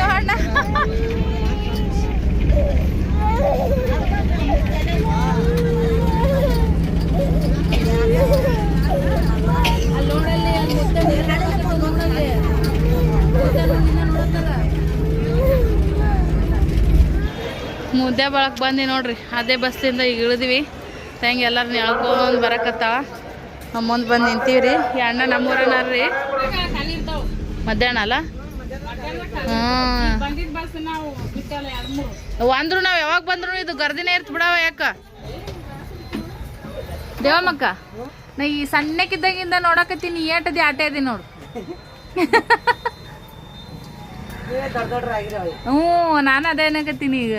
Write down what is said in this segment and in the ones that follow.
ಅಣ್ಣ ಮುದ್ದೆ ಬಳಕ್ ಬಂದಿ ನೋಡ್ರಿ. ಅದೇ ಬಸ್ಸಿಂದ ಈಗ ಇಳಿದ್ವಿ. ತಂಗಿ ಎಲ್ಲಾರನ್ನ ಎಳ್ಕೊಂಡ್ ಬರಕತ್ತಾವ ಮುಂದೆ ಬಂದು ನಿಂತೀವ್ರಿ. ಈ ಅಣ್ಣ ನಮ್ಮೂರನಾರ್ರಿ ಮಧ್ಯಾಹ್ನ ಅಲ್ಲ? ಅಂದ್ರು ನಾವ್ ಯಾವಾಗ ಬಂದ್ರು ಇದು ಗರ್ದಿನೇ ಇರ್ತ ಬಿಡವ ಯಾಕ? ದೇವಮ್ಮಕ್ಕ ನಾ ಈ ಸಣ್ಣಕ್ಕಿದ್ದಾಗಿಂದ ನೋಡಕತ್ತೀನಿ ಏಟದಿ ಆಟ ಇದೀನಿ ನೋಡು. ಹ್ಞೂ ನಾನು ಅದೇ ಅನ್ನಕತ್ತೀನಿ ಈಗ.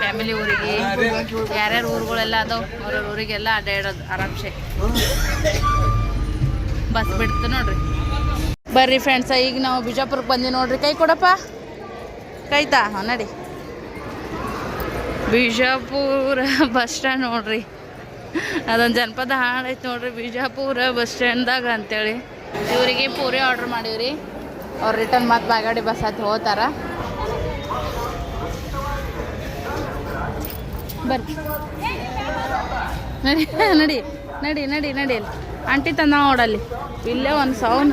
ಫ್ಯಾಮಿಲಿ ಊರಿಗೆ ಯಾರ್ಯಾರ ಊರುಗಳೆಲ್ಲ ಅದಾವ ಅವ್ರವ್ರ ಊರಿಗೆಲ್ಲ ಅಡ್ಡಾಡೋದು ಆರಾಮ್ಸೆ. ಬಸ್ ಬಿಡ್ತು ನೋಡ್ರಿ. ಬರ್ರಿ ಫ್ರೆಂಡ್ಸ ಈಗ ನಾವು ಬಿಜಾಪುರಕ್ಕೆ ಬಂದೀವಿ ನೋಡ್ರಿ. ಕೈ ಕೊಡಪ್ಪ. ಕೈತಾ? ಹಾಂ, ನಡಿ. ಬಿಜಾಪುರ ಬಸ್ ಸ್ಟ್ಯಾಂಡ್ ನೋಡ್ರಿ. ಅದೊಂದು ಜನಪದ ಹಾಳು ಐತೆ ನೋಡ್ರಿ ಬಿಜಾಪುರ ಬಸ್ ಸ್ಟ್ಯಾಂಡ್ದಾಗ ಅಂತೇಳಿ. ಇವರಿಗೆ ಪೂರಿ ಆರ್ಡ್ರ್ ಮಾಡೀವ್ರಿ. ಅವ್ರು ರಿಟರ್ನ್ ಮತ್ತೆ ಬಾಗಾಡಿ ಬಸ್ ಹತ್ತಿ ಹೋಗ್ತಾರ. ಬರ್ರಿ. ನಡಿ ನಡಿ ನಡಿ ನಡಿ ನಡಿ. ಆಂಟಿ ತಂದ ನೋಡಲ್ಲಿ ಇಲ್ಲೇ ಒಂದು ಸೌನ್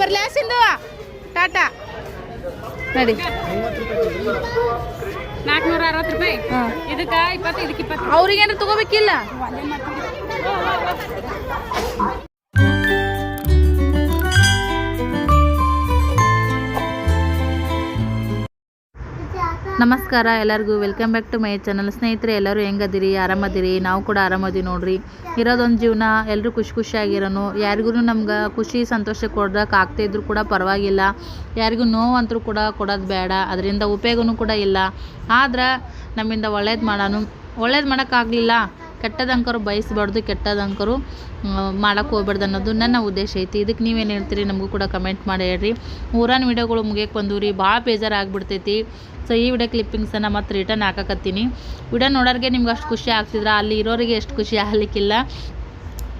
ಬರ್ಲಿ ಸಿಂಧು? ಟಾಟಾ. ನಡಿ. ನಾಲ್ಕುನೂರ ಅರವತ್ತು ರೂಪಾಯಿ? ಇದಕ್ಕ ಇಪ್ಪತ್ತು ಇದಕ್ಕೆ ಇಪ್ಪತ್ತು. ಅವ್ರಿಗೇನು ತಗೋಬೇಕಿಲ್ಲ? ನಮಸ್ಕಾರ, ಎಲ್ಲರಿಗೂ welcome back to my channel. ಸ್ನೇಹಿತರೆ, ಎಲ್ಲರೂ ಹೆಂಗದಿರಿ? ಆರಾಮದಿರಿ? ನಾವು ಕೂಡ ಆರಾಮದಿ ನೋಡ್ರಿ. ಇರೋದೊಂದು ಜೀವನ ಎಲ್ಲರೂ ಖುಷಿ ಖುಷಿಯಾಗಿರೋನು. ಯಾರಿಗೂ ನಮ್ಗೆ ಖುಷಿ, ಸಂತೋಷ ಕೊಡೋಕೆ ಆಗ್ತಾಯಿದ್ರು ಕೂಡ ಪರವಾಗಿಲ್ಲ. ಯಾರಿಗೂ ನೋವು ಕೂಡ ಕೊಡೋದು ಬೇಡ. ಅದರಿಂದ ಉಪಯೋಗನೂ ಕೂಡ ಇಲ್ಲ. ಆದ್ರೆ, ನಮ್ಮಿಂದ ಒಳ್ಳೇದು ಮಾಡೋನು. ಒಳ್ಳೇದು ಮಾಡೋಕ್ಕಾಗಲಿಲ್ಲ ಕೆಟ್ಟದಂಕರು ಬಯಸಬಾರ್ದು, ಕೆಟ್ಟದಂಕರು ಮಾಡೋಕ್ಕೆ ಹೋಗ್ಬಾರ್ದು ಅನ್ನೋದು ನನ್ನ ಉದ್ದೇಶ ಐತಿ. ಇದಕ್ಕೆ ನೀವೇನು ಹೇಳ್ತೀರಿ ನಮಗೂ ಕೂಡ ಕಮೆಂಟ್ ಮಾಡಿ ಹೇಳ್ರಿ. ಊರಾನ ವಿಡಿಯೋಗಳು ಮುಗಿಯಕ್ಕೆ ಬಂದವು ರೀ ಭಾಳ ಬೇಜಾರು ಆಗ್ಬಿಡ್ತೈತಿ ಸೊ ಈ ವಿಡಿಯೋ ಕ್ಲಿಪ್ಪಿಂಗ್ಸನ್ನು ಮತ್ತೆ ರಿಟರ್ನ್ ಹಾಕಕತ್ತೀನಿ. ವಿಡಿಯೋ ನೋಡೋರಿಗೆ ನಿಮ್ಗೆ ಅಷ್ಟು ಖುಷಿ ಆಗ್ತಿದ್ರೆ? ಅಲ್ಲಿ ಇರೋರಿಗೆ ಎಷ್ಟು ಖುಷಿ ಆಗ್ಲಿಕ್ಕಿಲ್ಲ?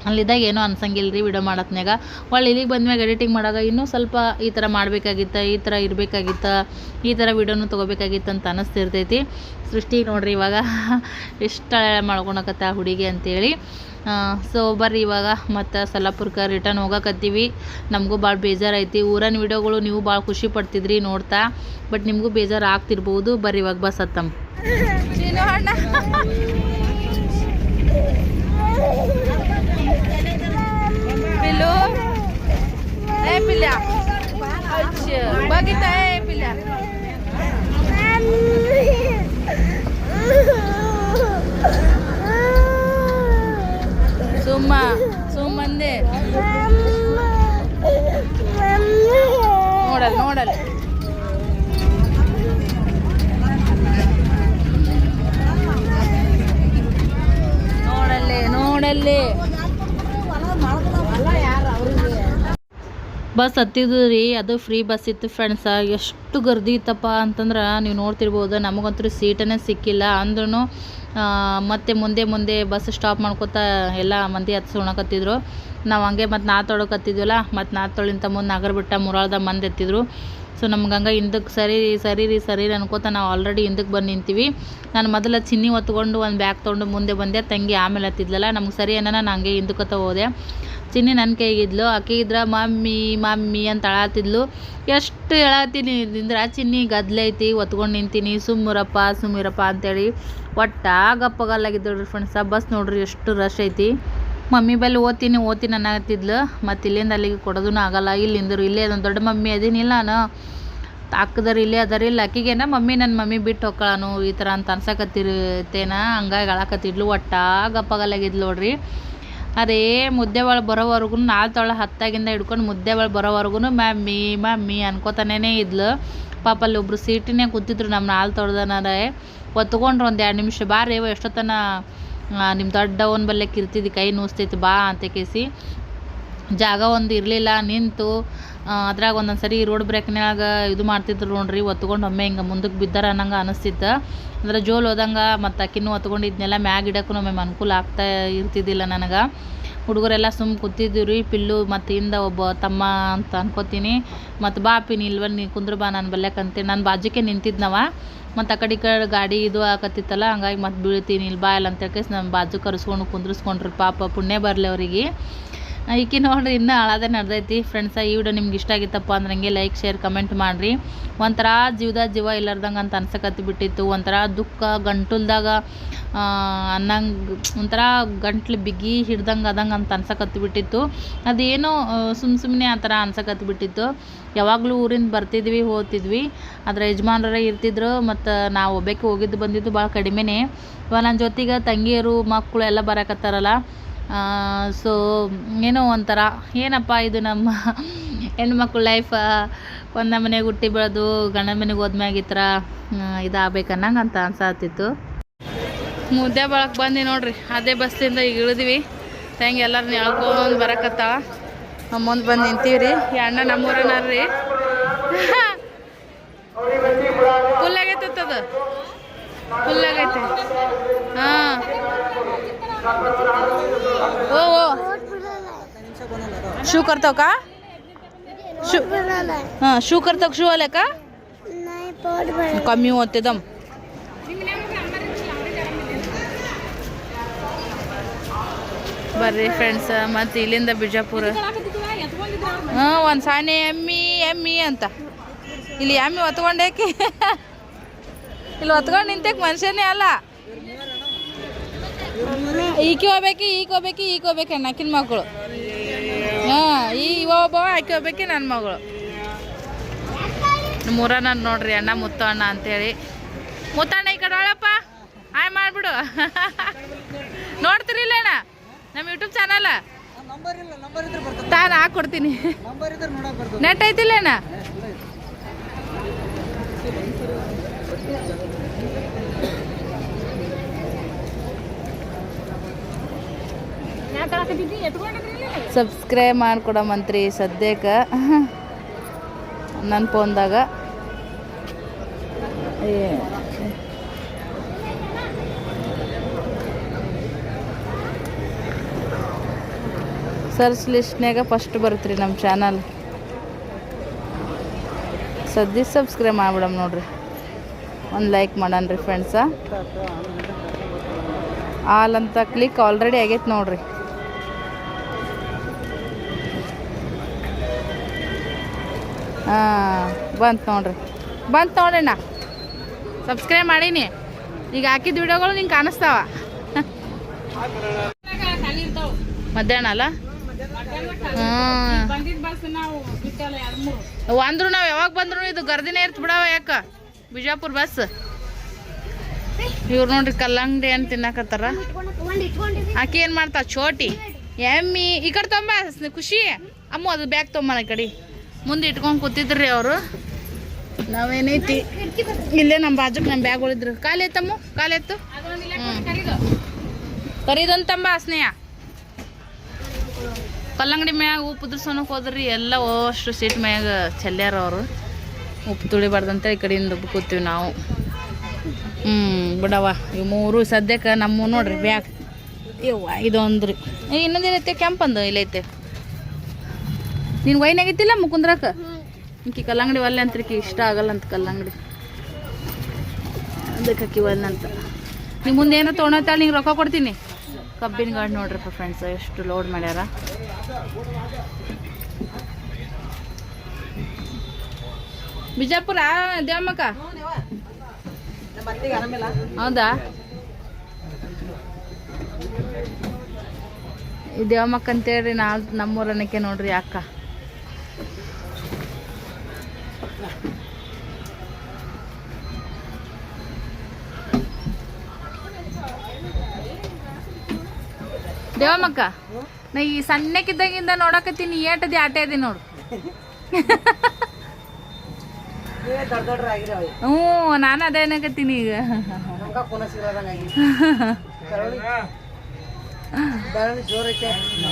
ಅಲ್ಲಿದ್ದಾಗ ಏನೂ ಅನ್ಸಂಗಿಲ್ಲ ರೀ ವಿಡಿಯೋ ಮಾಡೋತ್ನಾಗ ಒಳ್ಳೆ ಇಲ್ಲಿಗೆ ಬಂದ್ಮ್ಯಾಗ ಎಡಿಟಿಂಗ್ ಮಾಡಾಗ ಇನ್ನೂ ಸ್ವಲ್ಪ ಈ ಥರ ಮಾಡಬೇಕಾಗಿತ್ತು ಈ ಥರ ಇರಬೇಕಾಗಿತ್ತು ಈ ಥರ ವಿಡಿಯೋನು ತೊಗೋಬೇಕಾಗಿತ್ತು ಅಂತ ಅನ್ನಿಸ್ತಿರ್ತೈತಿ ಸೃಷ್ಟಿ ನೋಡ್ರಿ ಇವಾಗ ಇಷ್ಟ ಮಾಡ್ಕೊಳಕತ್ತ ಆ ಹುಡುಗಿ ಅಂತೇಳಿ. ಸೊ ಬರ್ರಿ ಇವಾಗ ಮತ್ತು ಸೊಲ್ಲಾಪುರಕ್ಕೆ ರಿಟರ್ನ್ ಹೋಗಕತ್ತೀವಿ. ನಮಗೂ ಭಾಳ ಬೇಜಾರೈತಿ ಊರನ ವಿಡಿಯೋಗಳು ನೀವು ಭಾಳ ಖುಷಿ ಪಡ್ತಿದ್ರಿ ನೋಡ್ತಾ. ಬಟ್ ನಿಮಗೂ ಬೇಜಾರು ಆಗ್ತಿರ್ಬೋದು. ಬರ್ರಿ ಇವಾಗ ಬಸ್ ಹತ್ತಮ್. पिल्लू? ए पिल्ला अच्छा। बघिता ए पिल्ला ಸುಮ್ಮ ಸುಮ್ಮಂದೆ ನೋಡಲ್ ನೋಡಲ್ ನೋಡಲ್ಲೇ ನೋಡಲ್ಲೇ ಬಸ್ ಹತ್ತಿದ್ದು ರೀ, ಅದು ಫ್ರೀ ಬಸ್ ಇತ್ತು ಫ್ರೆಂಡ್ಸ ಎಷ್ಟು ಗರ್ದಿ ಇತ್ತಪ್ಪ ಅಂತಂದ್ರೆ ನೀವು ನೋಡ್ತಿರ್ಬೋದು, ನಮಗಂತೂ ಸೀಟನೇ ಸಿಕ್ಕಿಲ್ಲ. ಅಂದ್ರೂ ಮತ್ತೆ ಮುಂದೆ ಮುಂದೆ ಬಸ್ ಸ್ಟಾಪ್ ಮಾಡ್ಕೋತಾ ಎಲ್ಲ ಮಂದಿ ಹತ್ಸ್ಕೊಳಕತ್ತಿದ್ರು ನಾವು ಹಂಗೆ ಮತ್ತು ನಾ ತೊಳಕತ್ತಿದ್ವಲ್ಲ ಮತ್ತು ನಾ ತೊಳಿಂತ ಮುಂದೆ ನಾಗರಬೆಟ್ಟ ಮುರಾಳ್ದ ಮಂದಿ ಎತ್ತಿದ್ರು ಸೊ ನಮ್ಗೆ ಹಂಗೆ ಹಿಂದಕ್ಕೆ ಸರಿ ಸರಿ ರೀ ಸರಿ ರೀ ಅನ್ಕೋತ ನಾವು ಆಲ್ರೆಡಿ ಹಿಂದಕ್ಕೆ ಬಂದು ನಿಂತೀವಿ. ನಾನು ಮೊದಲು ಚಿನ್ನಿ ಹೊತ್ಕೊಂಡು ಒಂದು ಬ್ಯಾಗ್ ತೊಗೊಂಡು ಮುಂದೆ ಬಂದೆ, ತಂಗಿ ಆಮೇಲೆ ಹತ್ತಿದ್ಲಲ್ಲ, ನಮ್ಗೆ ಸರಿ ಅನ್ನೋ ನಾನು ಹಂಗೆ ಹಿಂದಕ್ಕೆ ಹೋದೆ. ಚಿನ್ನಿ ನನ್ನ ಕೈಗಿದ್ಲು. ಆಕೆ ಇದ್ರೆ, ಮಮ್ಮಿ ಮಮ್ಮಿ ಅಂತ ಅಳಾತಿದ್ಲು. ಎಷ್ಟು ಹೇಳತ್ತೀನಿ ನಿಂದ್ರ ಚಿನ್ನಿ ಗದ್ಲೈತಿ ಒತ್ಕೊಂಡು ನಿಂತೀನಿ. ಸುಮ್ಮರಪ್ಪ ಸುಮ್ಮಿರಪ್ಪ ಅಂತೇಳಿ ಒಟ್ಟ ಗಪ್ಪಗಲ್ಲಾಗಿದ್ದು ಫ್ರೆಂಡ್ಸ ಬಸ್ ನೋಡ್ರಿ ಎಷ್ಟು ರಶ್ ಐತಿ. ಮಮ್ಮಿ ಬಲ್ಲಿ ಓದ್ತೀನಿ ಓದ್ತೀನಿ ಅನ್ನತ್ತಿದ್ಲು ಮತ್ತು ಇಲ್ಲಿಂದ ಅಲ್ಲಿಗೆ ಕೊಡೋದೂ ಆಗಲ್ಲ. ಇಲ್ಲಿಂದರು ಇಲ್ಲೇ ಅದೊಂದು ದೊಡ್ಡ ಮಮ್ಮಿ ಅದೀನಿಲ್ಲ ನಾನು. ಅಕ್ಕದವ್ರು ಇಲ್ಲೇ ಅದಾರ. ಇಲ್ಲ ಅಕ್ಕಿಗೇನ ಮಮ್ಮಿ ನನ್ನ ಮಮ್ಮಿ ಬಿಟ್ಟು ಹೋಕ್ಕಳನು ಈ ಥರ ಅಂತ ಅನ್ಸಕತ್ತಿರ್ತೇನ ಹಂಗಾಗಿ ಅಳಕತ್ತಿದ್ಲು. ಒಟ್ಟ ಗಪ್ಪಗಲ್ಲಾಗಿದ್ಲು ನೋಡ್ರಿ. ಅದೇ ಮುದ್ದೆ ಒಳ ಬರೋವರೆಗೂ ನಾಲ್ ತೊಳ ಹತ್ತಾಗಿಂದ ಹಿಡ್ಕೊಂಡು ಮುದ್ದೆ ಒಳ ಬರೋವರೆಗೂ ಮಮ್ಮಿ ಮಮ್ಮಿ ಅನ್ಕೋತಾನೇ ಇದ್ಲು. ಪಾಪ ಅಲ್ಲಿ ಒಬ್ರು ಸೀಟಿನೇ ಕೂತಿದ್ರು ನಮ್ಮ ನಾಲ್ ತೊಳ್ದನಾರೆ. ಒತ್ಕೊಂಡ್ರು ಒಂದು ಎರಡು ನಿಮಿಷ ಬಾರಿ ಯವ್ವ ಎಷ್ಟೊತ್ತನ ನಿಮ್ಮ ದೊಡ್ಡವನ ಬಲ್ಲೆ ಕಿರ್ತಿದ್ದು ಕೈ ನೋಸ್ತೈತಿ, ಬಾ, ಅಂತ ಕೇಸಿ. ಜಾಗ ಒಂದು ಇರಲಿಲ್ಲ, ನಿಂತು ಅದ್ರಾಗ ಒಂದೊಂದು ಸರಿ ರೋಡ್ ಬ್ರೇಕ್ನಾಗ ಇದು ಮಾಡ್ತಿದ್ರು ನೋಡ್ರಿ, ಒತ್ಕೊಂಡು ಒಮ್ಮೆ ಹಿಂಗೆ ಮುಂದಕ್ಕೆ ಬಿದ್ದಾರ ಅನ್ನಂಗೆ ಅನಿಸ್ತಿತ್ತು. ಅಂದ್ರೆ ಜೋಲ್ ಹೋದಂಗೆ ಮತ್ತು ಅಕ್ಕಿನೂ ಒತ್ಕೊಂಡಿದ್ನೆಲ್ಲ ಮ್ಯಾಗ ಇಡೋಕ್ಕೂ ಒಮ್ಮೆ ಅನುಕೂಲ ಆಗ್ತಾ ಇರ್ತಿದ್ದಿಲ್ಲ ನನಗೆ. ಹುಡುಗರೆಲ್ಲ ಸುಮ್ಮ ಕೂತಿದ್ದೀವಿ ರೀ ಪಿಲ್ಲು ಮತ್ತು ಹಿಂದ ಒಬ್ಬ ತಮ್ಮ ಅಂತ ಅನ್ಕೋತೀನಿ. ಮತ್ತು ಬಾ ಪಿ ನಿಲ್ವ ನೀ ಕುಂದ್ರ ಬಾ, ನಾನು ಬಲ್ಯಾಕಂತೇಳಿ ನಾನು ಬಾಜುಕೆ ನಿಂತಿದ್ನವ. ಮತ್ತು ಆ ಕಡೆ ಈ ಕಡೆ ಗಾಡಿ ಇದು ಹಾಕತ್ತಿತ್ತಲ್ಲ, ಹಂಗಾಗಿ ಮತ್ತೆ ಬೀಳ್ತೀನಿ ಇಲ್ಲಿ ಬಾ ಇಲ್ಲ ಅಂತ ಹೇಳ್ಕೇಸಿ ನಮ್ಮ ಬಾಜು ಕರೆಸ್ಕೊಂಡು ಕುಂದ್ರಿಸ್ಕೊಂಡ್ರಿ ಪಾಪ, ಪುಣ್ಯ ಬರಲಿ ಅವರಿಗೆ. ಈಕಿ ನೋಡ್ರಿ ಇನ್ನೂ ಹಾಳಾದ ನಡೆದೈತಿ. ಫ್ರೆಂಡ್ಸ ಈ ವಿಡಿಯೋ ನಿಮ್ಗೆ ಇಷ್ಟ ಆಗಿತ್ತಪ್ಪ ಅಂದ್ರೆ ಹಂಗೆ ಲೈಕ್ ಶೇರ್ ಕಮೆಂಟ್ ಮಾಡಿರಿ. ಒಂಥರ ಜೀವದ ಜೀವ ಇಲ್ಲಾರ್ದಂಗೆ ಅಂತ ಅನ್ಸಕತ್ತಿ ಬಿಟ್ಟಿತ್ತು. ಒಂಥರ ದುಃಖ, ಗಂಟುಲ್ದಾಗ ಅನ್ನಂಗೆ, ಒಂಥರ ಗಂಟ್ಲು ಬಿಗಿ ಹಿಡ್ದಂಗೆ ಅದಂಗೆ ಅಂತ ಅನ್ಸಕತ್ತಿ ಬಿಟ್ಟಿತ್ತು. ಅದೇನೋ ಸುಮ್ಮ ಸುಮ್ಮನೆ ಆ ಥರ ಅನ್ಸಕತ್ತಿ ಬಿಟ್ಟಿತ್ತು. ಯಾವಾಗಲೂ ಊರಿಂದ ಬರ್ತಿದ್ವಿ, ಹೋಗ್ತಿದ್ವಿ. ಅದರ ಯಜಮಾನ್ರೇ ಇರ್ತಿದ್ರು ಮತ್ತು ನಾವು ಒಬ್ಬಕ್ಕೆ ಹೋಗಿದ್ದು ಬಂದಿದ್ದು ಭಾಳ ಕಡಿಮೆನೇ. ಇವಾಗ ನನ್ನ ಜೊತೆಗೆ ತಂಗಿಯರು ಮಕ್ಕಳು ಎಲ್ಲ ಬರಕತ್ತಾರಲ್ಲ. ಸೊ ಏನೋ ಒಂಥರ, ಏನಪ್ಪ ಇದು ನಮ್ಮ ಹೆಣ್ಮಕ್ಳು ಲೈಫ ಒಂದ ಮನೆಗೆ ಹುಟ್ಟಿ ಬೆಳೆದು ಗಂಡನ ಮನೆಗೆ ಹೋದ್ಮ್ಯಾಗ ಈ ಥರ ಇದಾಗಬೇಕನ್ನಂಗೆ ಅಂತ ಅನ್ಸತ್ತಿತ್ತು ಮುದ್ದೆ ಬಳಕ್ಕೆ ಬಂದು ನೋಡ್ರಿ, ಅದೇ ಬಸ್ಸಿಂದ ಈಗ ಇಳಿದ್ವಿ. ತಂಗಿ ಎಲ್ಲರನ್ನ ಎಳ್ಕೊಂಡು ಬರಕತ್ತಾವ ಮುಂದೆ ಬಂದು ನಿಂತೀವಿ ರೀ ಈ ಅಣ್ಣ ನಮ್ಮೂರನಾರ್ರಿ ಫುಲ್ ಆಗೈತೆ ಅದು ಫುಲ್ ಆಗೈತೆ. ಹಾ. ಓ ಓ. ಶೂ ಕರ್ತವಕ ಶೂ ಹಾ, ಶೂ ಕರ್ತವ ಶೂ ಅಲ್ಲ ಕಮ್ಮಿ ಓದ್ತಿದ್ದಮ್. ಬರ್ರಿ ಫ್ರೆಂಡ್ಸ್ ಮತ್ತು ಇಲ್ಲಿಂದ ಬಿಜಾಪುರ. ಹಾಂ, ಒಂದು ಸಾನೆ ಎಮ್ಮಿ ಎಮ್ಮಿ ಅಂತ. ಇಲ್ಲಿ ಎಮ್ಮಿ ಹೊತ್ಕೊಂಡೇಕಿ? ಇಲ್ಲಿ ಹೊತ್ಕೊಂಡು ನಿಂತಕ್ಕೆ ಮನುಷ್ಯನೇ ಅಲ್ಲ. ಈಕೆ ಹೋಗ್ಬೇಕು ಈಗ ಹೋಗ್ಬೇಕು ಈಗ ಹೋಗ್ಬೇಕು ಅಣ್ಣಕ್ಕಿನ ಮಕ್ಕಳು ಹಾಂ ಈ ಇವ ಒಬ್ಬವ ಆಕಿ ಹೋಗ್ಬೇಕು ನನ್ನ ಮಗಳು. ಮೂರನ್ನ ನೋಡ್ರಿ ಅಣ್ಣ ಮುತ್ತಣ್ಣ ಅಂತೇಳಿ. ಮುತ್ತಣ್ಣ ಈ ಕಡೆ ಒಳಪ್ಪ ಆಯ್ ಮಾಡಿಬಿಡು. ನೋಡ್ತಿರಿ ಅಣ್ಣ? ನಮ್ಮ ಯೂಟ್ಯೂಬ್ ಚಾನಲ್. ತಾನು ಹಾಕ್ಕೊಡ್ತೀನಿ ಬರ್ತದೆ ನೆಟ್ ಐತಿಲ್ಲ ಅಣ್ಣ? ಸಬ್ಸ್ಕ್ರೈಬ್ ಮಾಡ್ಕೊಡಮಂತ್ರಿ ಸದ್ಯಕ್ಕೆ. ನನ್ನ ಫೋನ್ದಾಗ. ಸರ್ಚ್ ಲಿಸ್ಟ್ನಾಗ ಫಸ್ಟ್ ಬರುತ್ತೆ ರೀ ನಮ್ಮ ಚಾನಲ್ ಸದ್ಯ ಸಬ್ಸ್ಕ್ರೈಬ್ ಮಾಡ್ಬಿಡಮ್ ನೋಡ್ರಿ. ಒಂದು ಲೈಕ್ ರೀ ಫ್ರೆಂಡ್ಸ ಆಲ್ ಅಂತ ಕ್ಲಿಕ್ ಆಲ್ರೆಡಿ ಆಗೈತೆ ನೋಡ್ರಿ. ಹಾಂ ಬಂತು ನೋಡ್ರಿ. ಬಂತು ನೋಡಣ್ಣ. ಸಬ್ಸ್ಕ್ರೈಬ್ ಮಾಡೀನಿ. ಈಗ ಹಾಕಿದ ವಿಡಿಯೋಗಳು ನಿಂಗೆ ಕಾಣಿಸ್ತಾವ. ಮಧ್ಯಾಹ್ನ ಅಲ್ಲ? ಹ್ಞೂ ಅಂದ್ರು ನಾವು ಯಾವಾಗ ಬಂದ್ರು ಇದು ಗರ್ದಿನೇ ಇರ್ತು ಬಿಡವ ಯಾಕ? ಬಿಜಾಪುರ ಬಸ್ ಇವ್ರು ನೋಡ್ರಿ ಕಲ್ಲಂಗಡಿ ಅಂತ ತಿನ್ನಕತ್ತಾರ? ಆಕಿ ಏನು ಮಾಡ್ತಾ? ಚೋಟಿ. ಎಮ್ಮಿ, ಈ ಕಡೆ ತೊಂಬ ಖುಷಿ. ಅಮ್ಮ, ಅದು ಬ್ಯಾಗ್ ತೊಂಬನ ಕಡೆ. ಮುಂದೆ ಇಟ್ಕೊಂಡು ಕೂತಿದ್ರಿ ಅವರು. ನಾವೇನೈತಿ? ಇಲ್ಲೇ ನಮ್ಮ ಬಾಜುಕ್ ನಮ್ಮ ಬ್ಯಾಗ್ ಉಳಿದ್ರು. ಕಾಲು ಎತ್ತಮ್ಮ ಕಾಲು ಎತ್ತು. ಕರಿದಂತಂಬ ಸ್ನೇಹ. ಕಲ್ಲಂಗಡಿ ಮ್ಯಾಗ ಉಪ್ಪು ಹೋದ್ರಿ, ಎಲ್ಲ ಅಷ್ಟು ಸೀಟ್ ಮ್ಯಾಗ ಚೆಲ್ಯಾರ ಅವರು. ಉಪ್ಪು ತುಳಿಬಾರ್ದಂತ ಈ ಕಡೆಯಿಂದ ಕೂತೀವಿ ನಾವು. ಹ್ಞೂ ಬಿಡವ ಇವು ಮೂರು ಸದ್ಯಕ್ಕೆ ನಮ್ಮ ನೋಡ್ರಿ ಬ್ಯಾಗ್. ಇವ ಇದೊಂದು ರೀ. ಇನ್ನೊಂದೇನೈತೆ ಕೆಂಪಂದು ಇಲ್ಲೈತೆ. ನೀನು ವೈನಾಗೈತಿಲ್ಲ ಮುಕುಂದ್ರಕ್ಕ ಈಕಿ ಕಲ್ಲಂಗಡಿ ಒಲ್ಲೆ ಅಂತ ಇಷ್ಟ ಆಗಲ್ಲ ಅಂತ ಕಲ್ಲಂಗಡಿ. ಅದಕ್ಕೆ ಅಕ್ಕಿ ಒಲ್ಲೆ ಅಂತ. ನೀವು ಮುಂದೆ ಏನೋ ತೊಗೊಂಡೋಗ್ತಾಳೆ ನಿಂಗೆ ರೊಕ್ಕ ಕೊಡ್ತೀನಿ. ಕಬ್ಬಿನ ಗಾಡಿ ನೋಡ್ರಪ್ಪ ಫ್ರೆಂಡ್ಸ್ ಎಷ್ಟು ಲೋಡ್ ಮಾಡ್ಯಾರ. ಬಿಜಾಪುರ ದೇವಮ್ಮಕ್ಕ? ಹೌದಾ? ಈ ದೇವಮ್ಮಕ್ಕ ಅಂತೇಳಿ ನಾ ನಮ್ಮೂರನಕ್ಕೆ ನೋಡ್ರಿ ಅಕ್ಕ. ದೇವಮ್ಮಕ್ಕ ನಾ ಈ ಸಣ್ಣಕ್ಕಿದ್ದಾಗಿಂದ ನೋಡಕತ್ತೀನಿ ಏಟದಿ ಆಟ ಅದಿ ನೋಡು. ಹ್ಞೂ ನಾನು ಅದೇ ಅನ್ನಕತ್ತೀನಿ ಈಗ.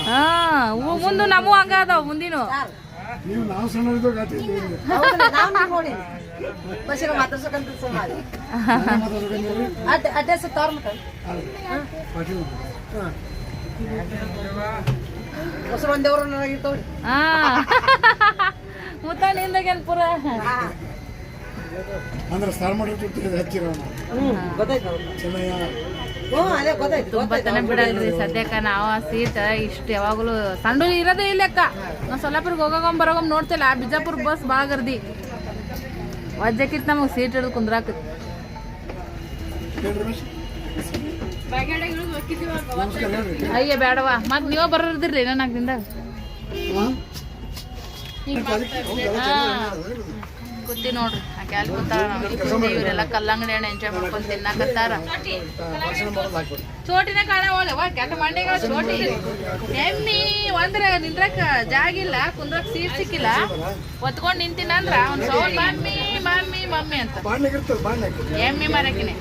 ಹಾ ಮುಂದೆ ನಮೂ ಹಂಗ ಅದಾವ ಮುಂದಿನ. ಮುತ್ತ ನಿಂದ ಗೆಲ್ಪುರ ಅಂದ್ರೆ ಸ್ನಾನ ಮಾಡಿರ್ತಿರ್ತೀವಿ ಹಚ್ಚಿರೋನು ಚೆನ್ನಯ್ಯ. ತುಂಬಾ ಅದೇ ಗೊತ್ತಾಯ್ತು ತುಂಬತನ ಬಿಡಲ್ರಿ ಸದ್ಯಕ್ಕ ನಾವು ಆ ಸೀಟ್ ಇಷ್ಟು ಯಾವಾಗಲೂ ಸಂಡು ಇರೋದೇ ಇಲ್ಲಕ್ಕ ನಾವು ಸೊಲ್ಲಾಪುರ್ಗೆ ಹೋಗೋಗಮ್ ಬರೋಗಮ್ ನೋಡ್ತಿಲ್ಲ ಆ ಬಿಜಾಪುರ್ ಬಸ್ ಭಾಳ ಗರ್ದಿ ವಜ್ಜಕ್ಕಿತ್ತು ನಮಗೆ ಸೀಟ್ ಹಿಡಿದು ಕುಂದ್ರಾಕ ಅಯ್ಯ ಬೇಡವಾ ಮತ್ತೆ ನೀವೇ ಬರೋದಿರ್ರಿ ಇನ್ನೂ ನಾಲ್ಕು ದಿನದಾಗ. ಕೂತಿ ನೋಡ್ರಿ. ಆಕೆ ಅಲ್ಲಿ ಕೂತಾಳ ಇವರೆಲ್ಲ ಕಲ್ಲಂಗಡಿ ಹಣ್ಣು ಎಂಜಾಯ್ ಮಾಡ್ಕೊಂಡು ತಿನ್ನಾಕತ್ತಾರ ಚೋಟಿನ ಕಾಣವಲ್ಲ ವಾ ಕೆಟ್ಟ ಮಂಡೆಗಳ ಚೋಟಿ. ಎಮ್ಮಿ ಒಂದ್ರ ನಿಂದ್ರಕ ಜಾಗಿಲ್ಲ ಕುಂದ್ರಕ್ ಸೀಟ್ ಸಿಕ್ಕಿಲ್ಲ. ಒತ್ಕೊಂಡ್ ನಿಂತಿನಂದ್ರ ಒಂದು ಸೌಂಡ್ ಮಮ್ಮಿ ಮಮ್ಮಿ ಮಮ್ಮಿ ಅಂತ. ಎಮ್ಮಿ ಮರಕಿನಿ.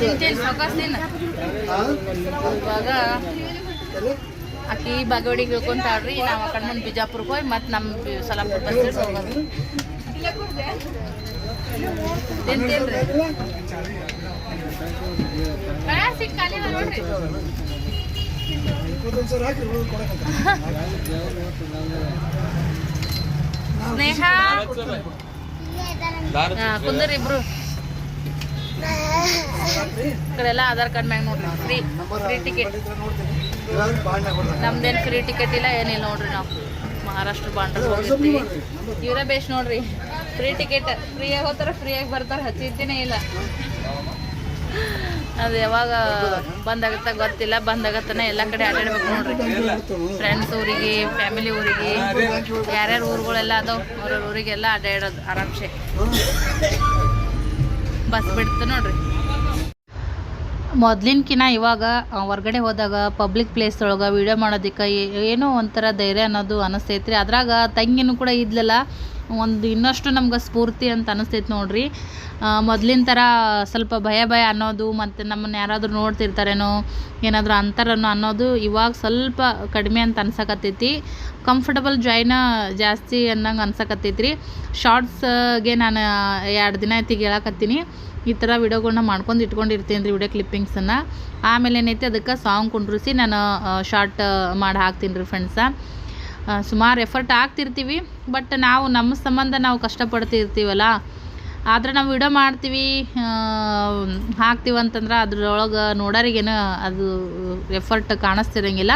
ತಿಂತೀನಿ ಸೊಗಸ್ ತಿನ್ನ ಇವಾಗ ಆಕಿ ಬಾಗವಾಡಿಗೆ ಇಳ್ಕೊಂತಾಳ್ರಿ ನಾವು ಆ ಕಡೆ ಮುಂದೆ ಬಿಜಾಪುರಕ್ಕೆ ಹೋಗಿ ಮತ್ತೆ ನಮ್ಮ ಸಲಾಪುರ ಬಸ್ ಹೋಗೋದು ಸ್ನೇಹ. ಕುಂದರ್ ಕುಂದ್ರಿ ಇಬ್ರು. ಈ ಕಡೆ ಎಲ್ಲ ಆಧಾರ್ ಕಾರ್ಡ್ ಮ್ಯಾಗ ನೋಡ್ರಿ ಫ್ರೀ ಫ್ರೀ ಟಿಕೆಟ್ ನಮ್ದೇನು ಫ್ರೀ ಟಿಕೆಟ್ ಇಲ್ಲ, ಏನಿಲ್ಲ ನೋಡ್ರಿ ನಾವು. ಮಹಾರಾಷ್ಟ್ರ ಬಾಂಡ್ರ ಹೋಗಿರ್ತೀವಿ ಇವರೇ ಬೇಸ್ ನೋಡ್ರಿ. ಫ್ರೀ ಟಿಕೆಟ್ ಫ್ರೀಯಾಗಿ ಹೋಗ್ತಾರೆ ಫ್ರೀಯಾಗಿ ಬರ್ತಾರೆ ಹಚ್ಚಿದ್ದೇನೆ ಇಲ್ಲ. ಅದು ಯಾವಾಗ ಬಂದಾಗತ್ತ ಗೊತ್ತಿಲ್ಲ, ಬಂದಾಗತ್ತನ ಎಲ್ಲ ಕಡೆ ಅಡ್ಡಾಡ್ಬೇಕು ನೋಡ್ರಿ. ಫ್ರೆಂಡ್ಸ್ ಊರಿಗೆ ಫ್ಯಾಮಿಲಿ ಊರಿಗೆ, ಯಾರ್ಯಾರ ಊರುಗಳೆಲ್ಲ ಅದಾವ, ಅವ್ರವ್ರ ಊರಿಗೆಲ್ಲ ಅಡ್ಡಾಡೋದು ಆರಾಮ್ಸೆ. ಬಸ್ ಬಿಡ್ತು ನೋಡ್ರಿ. ಮೊದ್ಲಿನ್ಕಿನ ಇವಾಗ ಹೊರ್ಗಡೆ ಹೋದಾಗ ಪಬ್ಲಿಕ್ ಪ್ಲೇಸ್ ಒಳಗೆ ವೀಡಿಯೋ ಮಾಡೋದಕ್ಕೆ ಏನೋ ಒಂಥರ ಧೈರ್ಯ ಅನ್ನೋದು ಅನಿಸ್ತೈತ್ರಿ. ಅದ್ರಾಗ ತಂಗಿನೂ ಕೂಡ ಇದ್ಲಲ್ಲ, ಒಂದು ಇನ್ನಷ್ಟು ನಮ್ಗೆ ಸ್ಫೂರ್ತಿ ಅಂತ ಅನಿಸ್ತೈತೆ ನೋಡ್ರಿ. ಮೊದ್ಲಿನ ಥರ ಸ್ವಲ್ಪ ಭಯ ಭಯ ಅನ್ನೋದು, ಮತ್ತು ನಮ್ಮನ್ನು ಯಾರಾದರೂ ನೋಡ್ತಿರ್ತಾರೇನೋ, ಏನಾದರೂ ಅಂತಾರೇನೋ ಅನ್ನೋದು ಇವಾಗ ಸ್ವಲ್ಪ ಕಡಿಮೆ ಅಂತ ಅನ್ಸಕತ್ತೈತಿ. ಕಂಫರ್ಟಬಲ್ ಜಾಯ್ನ ಜಾಸ್ತಿ ಅನ್ನಂಗೆ ಅನ್ಸಕತ್ತೈತ್ರಿ. ಶಾರ್ಟ್ಸ್ಗೆ ನಾನು ಎರಡು ದಿನ ಈಗ ಹೇಳಕತ್ತೀನಿ ಈ ಥರ ವಿಡಿಯೋಗಳನ್ನ ಮಾಡ್ಕೊಂಡು ಇಟ್ಕೊಂಡಿರ್ತೀನಿ ರೀ ವಿಡಿಯೋ ಕ್ಲಿಪ್ಪಿಂಗ್ಸನ್ನು ಆಮೇಲೆ ಏನೈತಿ ಅದಕ್ಕೆ ಸಾಂಗ್ ಕುಂಡ್ರಿಸಿ ನಾನು ಶಾರ್ಟ್ ಮಾಡಿ ಹಾಕ್ತೀನಿ ರೀ ಫ್ರೆಂಡ್ಸ ಸುಮಾರು ಎಫರ್ಟ್ ಆಗ್ತಿರ್ತೀವಿ ಬಟ್ ನಾವು ನಮ್ಮ ಸಂಬಂಧ ನಾವು ಕಷ್ಟಪಡ್ತಿರ್ತೀವಲ್ಲ. ಆದ್ರೆ ನಾವು ವಿಡಿಯೋ ಮಾಡ್ತೀವಿ ಹಾಕ್ತೀವಿ ಅಂತಂದ್ರೆ ಅದ್ರೊಳಗೆ ನೋಡೋರಿಗೇನು ಅದು ಎಫರ್ಟ್ ಕಾಣಿಸ್ತಿರಂಗಿಲ್ಲ.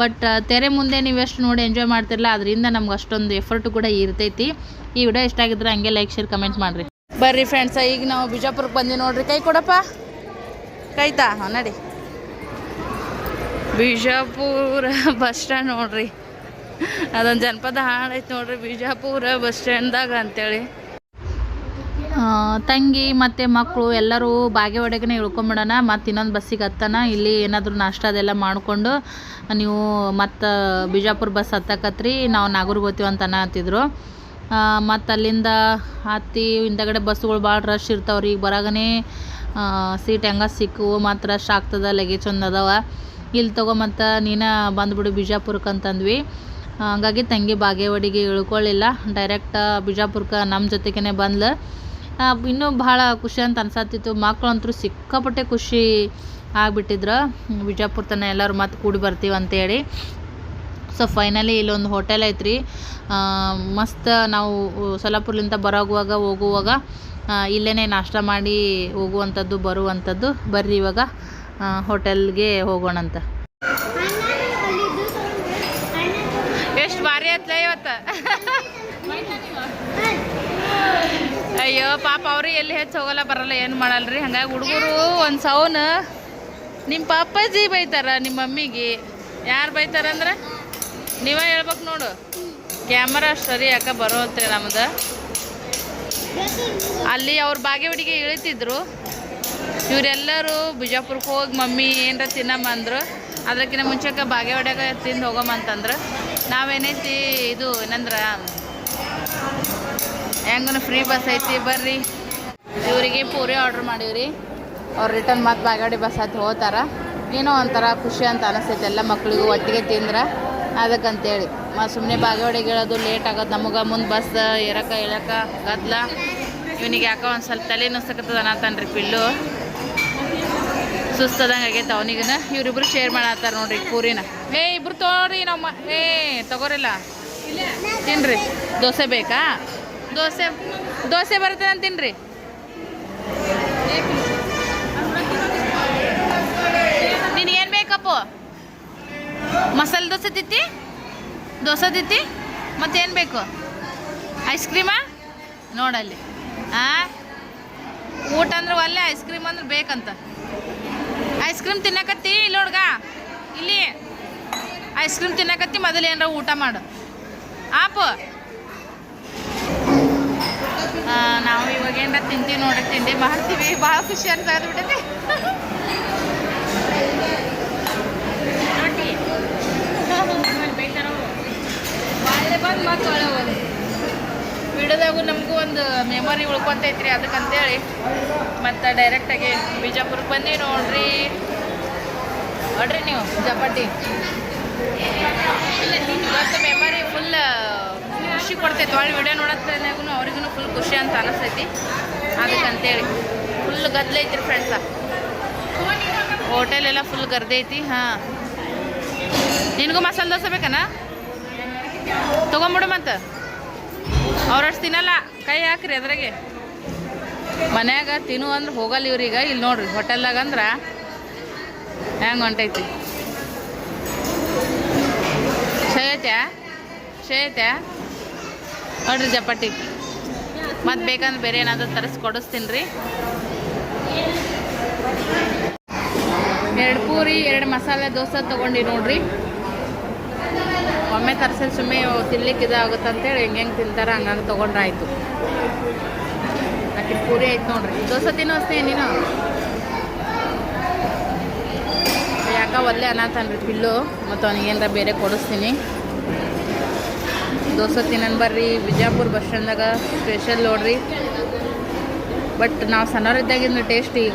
ಬಟ್ ತೆರೆ ಮುಂದೆ ನೀವು ಎಷ್ಟು ನೋಡಿ ಎಂಜಾಯ್ ಮಾಡ್ತಿರಲ್ಲ ಅದರಿಂದ ನಮ್ಗೆ ಅಷ್ಟೊಂದು ಎಫರ್ಟು ಕೂಡ ಇರ್ತೈತಿ. ಈ ವಿಡಿಯೋ ಇಷ್ಟ ಆಗಿದ್ರೆ ಹಂಗೆ ಲೈಕ್ ಶೇರ್ ಕಮೆಂಟ್ ಮಾಡಿರಿ. ಬರ್ರಿ ಫ್ರೆಂಡ್ಸ ಈಗ ನಾವು ಬಿಜಾಪುರಕ್ಕೆ ಬಂದಿ ನೋಡ್ರಿ. ಕೈ ಕೊಡಪ್ಪ. ಕೈತಾ? ನಡಿ. ಬಿಜಾಪುರ ಬಸ್ ಸ್ಟ್ಯಾಂಡ್ ನೋಡ್ರಿ. ಅದೊಂದು ಜನಪದ ಹಾಡು ಐತೆ ನೋಡ್ರಿ, ಬಿಜಾಪುರ ಬಸ್ ಸ್ಟ್ಯಾಂಡ್ದಾಗ ಅಂತೇಳಿ. ತಂಗಿ ಮತ್ತು ಮಕ್ಕಳು ಎಲ್ಲರೂ ಬಾಗೇವಾಡಿಗೆ ಇಳ್ಕೊಂಬಿಡೋಣ, ಮತ್ತು ಇನ್ನೊಂದು ಬಸ್ಸಿಗೆ ಹತ್ತನ ಇಲ್ಲಿ ಏನಾದರೂ ನಾಷ್ಟ ಅದೆಲ್ಲ ಮಾಡಿಕೊಂಡು, ನೀವು ಮತ್ತು ಬಿಜಾಪುರ ಬಸ್ ಹತ್ತಕತ್ರಿ. ನಾವು ನಾಗೂರ್ಗೆ ಹೋಗ್ತೀವಿ ಅಂತ ಅನ್ನತ್ತಿದ್ರು ಮತ್ತು ಅಲ್ಲಿಂದ ಹತ್ತಿ ಹಿಂದಗಡೆ ಬಸ್ಸುಗಳು ಭಾಳ ರಶ್ ಇರ್ತಾವ್ರಿ. ಈಗ ಬರಾಗನೇ ಸೀಟ್ ಹೆಂಗ ಸಿಕ್ಕವು ಮತ್ತು ರಶ್ ಆಗ್ತದ ಲಗೇಜ್ ಒಂದು ಅದಾವ. ಇಲ್ಲಿ ತಗೋ ಮತ್ತು ನೀನು ಬಂದ್ಬಿಡು ಬಿಜಾಪುರಕ್ಕೆ ಅಂತಂದ್ವಿ. ಹಂಗಾಗಿ ತಂಗಿ ಬಾಗೇವಾಡಿಗೆ ಇಳ್ಕೊಳ್ಳಿಲ್ಲ ಡೈರೆಕ್ಟ್ ಬಿಜಾಪುರಕ್ಕೆ ನಮ್ಮ ಜೊತೆಗೇ ಬಂದ್ಲು. ಇನ್ನೂ ಭಾಳ ಖುಷಿ ಅಂತ ಅನ್ಸತ್ತಿತ್ತು ಮಕ್ಕಳಂತೂ ಸಿಕ್ಕಾಪಟ್ಟೆ ಖುಷಿ ಆಗಿಬಿಟ್ಟಿದ್ರು. ಬಿಜಾಪುರ ತನಕ ಎಲ್ಲರೂ ಮತ್ತೆ ಕೂಡಿ ಬರ್ತೀವಿ ಅಂತೇಳಿ ಸೊ ಫೈನಲಿ ಇಲ್ಲೊಂದು ಹೋಟೆಲ್ ಐತ್ರಿ. ಮಸ್ತ್ ನಾವು ಸೊಲ್ಲಾಪುರ್ಲಿಂದ ಬರೋಗುವಾಗ, ಹೋಗುವಾಗ ಇಲ್ಲೇ ನಾಷ್ಟ ಮಾಡಿ ಹೋಗುವಂಥದ್ದು, ಬರುವಂಥದ್ದು. ಬರ್ರಿ ಇವಾಗ ಹೋಟೆಲ್ಗೆ ಹೋಗೋಣಂತ. ಎಷ್ಟು ಭಾರಿ ಆಯ್ತಲ್ಲ ಇವತ್ತು. ಅಯ್ಯೋ, ಪಾಪ ಅವ್ರಿ ಎಲ್ಲಿ ಹೆಚ್ಚು ಹೋಗಲ್ಲ, ಬರಲ್ಲ, ಏನು ಮಾಡಲ್ರಿ? ಹಂಗಾಗಿ ಹುಡುಗರು ಒಂದು ಸೌನ್. ನಿಮ್ಮ ಪಾಪಾಜಿ ಬೈತಾರ ನಿಮ್ಮ ಮಮ್ಮಿಗೆ. ಯಾರು ಬೈತಾರ ಅಂದ್ರೆ ನೀವೇ ಹೇಳ್ಬೇಕು ನೋಡು. ಕ್ಯಾಮರಾ ಸರಿ ಯಾಕ ಬರೋ ಅಂತ ನಮ್ದು? ಅಲ್ಲಿ ಅವ್ರ ಬಾಗೇವಾಡಿಗೆ ಇಳಿತಿದ್ರು. ಇವರೆಲ್ಲರೂ ಬಿಜಾಪುರಕ್ಕೆ ಹೋಗಿ ಮಮ್ಮಿ ಏನರ ತಿನ್ನಮ್ಮ ಅಂದ್ರು. ಅದಕ್ಕಿಂತ ಮುಂಚೆಗೆ ಬಾಗೇವಾಡ್ಯಾಗ ತಿಂದು ಹೋಗಮ್ಮ ಅಂತಂದ್ರೆ ನಾವೇನೈತಿ ಇದು ಏನಂದ್ರ, ಹೆಂಗನ ಫ್ರೀ ಬಸ್ ಐತಿ ಬರ್ರಿ. ಇವರಿಗೆ ಪೂರಿ ಆರ್ಡ್ರ್ ಮಾಡೀವ್ರಿ. ಅವ್ರು ರಿಟರ್ನ್ ಮತ್ತೆ ಬಾಗೇವಾಡಿ ಬಸ್ ಹತ್ತಿ ಹೋಗ್ತಾರ. ಏನೋ ಒಂಥರ ಖುಷಿ ಅಂತ ಅನಿಸ್ತೈತೆ ಎಲ್ಲ ಮಕ್ಳಿಗೂ ಒಟ್ಟಿಗೆ ತಿಂದ್ರೆ. ಅದಕ್ಕಂತೇಳಿ. ಮತ್ತು ಸುಮ್ಮನೆ ಬಾಗೇವಾಡಿಗೆ ಹೇಳೋದು ಲೇಟ್ ಆಗೋದು. ನಮಗೆ ಮುಂದೆ ಬಸ್ ಇರಕ ಇಳಕ, ಗದ್ಲ. ಇವನಿಗೆ ಯಾಕೋ ಒಂದು ಸ್ವಲ್ಪ ತಲೆ ನುಸ್ತಕತ್ತದ ಅನ್ನತಾನ್ರಿ ಪಿಲ್ಲು. ಸುಸ್ತದಂಗೆ ಆಗೈತೆ ಅವನಿಗನ. ಇವರಿಬ್ರು ಶೇರ್ ಮಾಡತ್ತಾರ ನೋಡ್ರಿ ಪೂರಿನ. ಏ, ಇಬ್ರು ತೋರಿ ನಮ್ಮ, ಏ, ತಗೋರಿಲ್ಲ. ತಿನ್ರಿ. ದೋಸೆ ಬೇಕಾ? ದೋಸೆ ದೋಸೆ ಬರುತ್ತೆ ಅಂತ ತಿನ್ರಿ. ದೋಸೆ ತಿತ್ತಿ ದೋಸೆ ತಿತ್ತಿ ಮತ್ತೇನು ಬೇಕು? ಐಸ್ ಕ್ರೀಮಾ ನೋಡಲ್ಲಿ. ಹಾಂ ಊಟ ಅಂದ್ರೆ ಒಲ್ಲೆ ಐಸ್ ಕ್ರೀಮ್ ಅಂದ್ರೆ ಬೇಕಂತ. ಐಸ್ ಕ್ರೀಮ್ ತಿನ್ನಕತ್ತಿ, ಇಲ್ಲಿ ಹುಡ್ಗ ಇಲ್ಲಿ. ಐಸ್ ಕ್ರೀಮ್ ತಿನ್ನಕತ್ತಿ, ಮೊದಲು ಏನಾರ ಊಟ ಮಾಡು. ಆಪು. ನಾವು ಇವಾಗ ಏನಾರ ತಿಂತೀವಿ ನೋಡಿ ತಿಂಡಿ ಮಾಡ್ತೀವಿ ಭಾಳ ಖುಷಿ ಅನ್ಸಾಗದ್ ಬಂದು ಮತ್ತೆ ಒಳಗೆ ವಿಡಿಯೋದಾಗು ನಮಗೂ ಒಂದು ಮೆಮೊರಿ ಉಳ್ಕೊತೈತ್ರಿ ಅದಕ್ಕಂತೇಳಿ. ಮತ್ತು ಡೈರೆಕ್ಟಾಗಿ ಬಿಜಾಪುರಕ್ಕೆ ಬಂದೀವಿ ನೋಡ್ರಿ. ನೋಡ್ರಿ ನೀವು ಜಪಾಟಿ ಇವತ್ತು ಮೆಮೊರಿ ಫುಲ್ ಖುಷಿ ಕೊಡ್ತೈತಿ. ಒಳ್ಳೆ ವಿಡಿಯೋ ನೋಡೋದ್ರಾಗೂ ಅವ್ರಿಗೂ ಫುಲ್ ಖುಷಿ ಅಂತ ಅನಿಸ್ತೈತಿ. ಅದಕ್ಕಂತೇಳಿ. ಫುಲ್ ಗದ್ಲೈತ್ರಿ ಫ್ರೆಂಡ್ಸ ಹೋಟೆಲ್ ಎಲ್ಲ ಫುಲ್ ಗರ್ದೈತಿ, ಹಾಂ. ನಿನಗೂ ಮಸಾಲೆ ದೋಸೆ ಬೇಕನ? ತೊಗೊಂಬಿಡು ಮತ್ತೆ. ಅವ್ರಷ್ಟು ತಿನ್ನಲ್ಲ. ಕೈ ಹಾಕ್ರಿ ಅದ್ರಾಗೆ. ಮನ್ಯಾಗ ತಿನ್ನು ಅಂದ್ರೆ ಹೋಗಲ್ಲ ಇವ್ರೀಗ. ಇಲ್ಲಿ ನೋಡ್ರಿ, ಹೋಟೆಲ್ದಾಗ ಅಂದ್ರೆ ಹೆಂಗೆ ಹೊಂಟೈತಿ. ಶೇ ಐತ್ಯಾ ಶೇ ಐತ್ಯಾ ನೋಡ್ರಿ ಚಪಾತಿ. ಮತ್ತೆ ಬೇಕಂದ್ರೆ ಬೇರೆ ಏನಾದರೂ ತರಿಸಿ ಕೊಡಿಸ್ತೀನಿ ಎರಡು ಪೂರಿ, ಎರಡು ಮಸಾಲೆ ದೋಸೆ ತಗೊಂಡಿ ನೋಡ್ರಿ. ಒಮ್ಮೆ ತರ್ಸಲ್ ಸುಮ್ಮನೆ ತಿನ್ಲಿಕ್ಕೆ ಇದಾಗುತ್ತೆ ಅಂತೇಳಿ ಹೆಂಗೆ ಹೆಂಗೆ ತಿಂತಾರ ಹಂಗಂಗೆ ತೊಗೊಂಡ್ರಾಯ್ತು ಆಕೆ ಪೂರಿ ಆಯ್ತು ನೋಡ್ರಿ. ದೋಸೆ ತಿನ್ನೋ ಅಷ್ಟೇ ನೀನು ಯಾಕ ಒಲ್ಲೆ ಅನ್ನತಾನ್ರಿ ಪಿಲ್ಲು ಮತ್ತು ಅವ್ನಿಗೆ ಬೇರೆ ಕೊಡಿಸ್ತೀನಿ. ದೋಸೆ ತಿನ್ನನ್ ಬರ್ರಿ ಬಿಜಾಪುರ ಬಸ್ ಸ್ಟ್ಯಾಂಡ್ದಾಗ ಸ್ಪೆಷಲ್ ನೋಡ್ರಿ. ಬಟ್ ನಾವು ಸಣ್ಣವರಿದ್ದಾಗಿಂದ ಟೇಸ್ಟ್ ಈಗ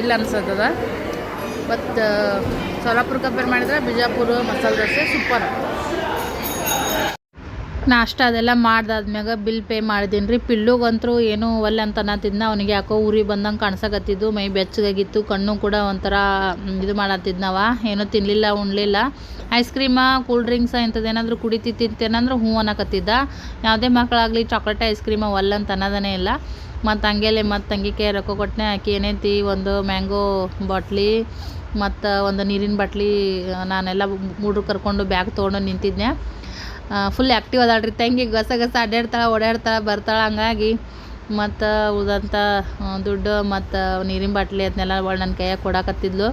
ಇಲ್ಲ ಅನ್ಸತ್ತದ. ಬಟ್ ಸೋಲಾಪುರ ಕಂಪೇರ್ ಮಾಡಿದ್ರೆ ಬಿಜಾಪುರ ಮಸಾಲೆ ದೋಸೆ ಸೂಪರ್ ನಾಷ್ಟ ಅದೆಲ್ಲ ಮಾಡ್ದಾದ್ಮ್ಯಾಗ ಬಿಲ್ ಪೇ ಮಾಡಿದೀನಿ ರೀ ಪಿಲ್ಲುಗಂತರೂ ಏನೂ ಒಲ್ಲೆ ಅಂತ ಅವನಿಗೆ ಯಾಕೋ ಉರಿ ಬಂದಂಗೆ ಕಾಣ್ಸಕತ್ತಿದ್ದು. ಮೈ ಬೆಚ್ಚಗಾಗಿತ್ತು. ಕಣ್ಣು ಕೂಡ ಒಂಥರ ಇದು ಮಾಡತ್ತಿದ್ನವ ಏನೂ ತಿನ್ನಲಿಲ್ಲ ಉಣ್ಲಿಲ್ಲ. ಐಸ್ ಕ್ರೀಮ ಕೂಲ್ ಡ್ರಿಂಕ್ಸ ಇಂಥದ್ದೇನಾದರೂ ಕುಡಿತಿ ತಿಂತೇನಂದ್ರೆ ಹ್ಞೂ ಅನ್ನಕತ್ತಿದ್ದ. ಯಾವುದೇ ಮಕ್ಕಳಾಗಲಿ ಚಾಕ್ಲೇಟ್ ಐಸ್ ಕ್ರೀಮ ಒಲ್ಲ ಅಂತ ಅನ್ನೋದನೇ ಇಲ್ಲ. ಮತ್ತು ಹಂಗೆಲೆ ಮತ್ತು ತಂಗಿಕೆ ರೊಕ್ಕ ಕೊಟ್ಟನೆ ಆಕೆ ಏನೈತಿ, ಒಂದು ಮ್ಯಾಂಗೋ ಬಾಟ್ಲಿ, ಮತ್ತು ಒಂದು ನೀರಿನ ಬಾಟ್ಲಿ, ನಾನೆಲ್ಲ ಹುಡ್ರು ಕರ್ಕೊಂಡು ಬ್ಯಾಗ್ ತೊಗೊಂಡು ನಿಂತಿದ್ನೆ ಫುಲ್ ಆ್ಯಕ್ಟಿವ್ ಅದಾಳ್ರಿ. ತಂಗಿ ಗಸ ಗಸ ಅಡ್ಡಾಡ್ತಾಳೆ ಓಡಾಡ್ತಾಳೆ ಬರ್ತಾಳೆ ಹಂಗಾಗಿ. ಮತ್ತು ಉಳಿದಂಥ ದುಡ್ಡು ಮತ್ತು ನೀರಿನ ಬಾಟ್ಲಿ ಅದನ್ನೆಲ್ಲ ಒಳ್ಳೆ ನನ್ನ ಕೈಯಾಗ ಕೊಡಾಕತ್ತಿದ್ಲು.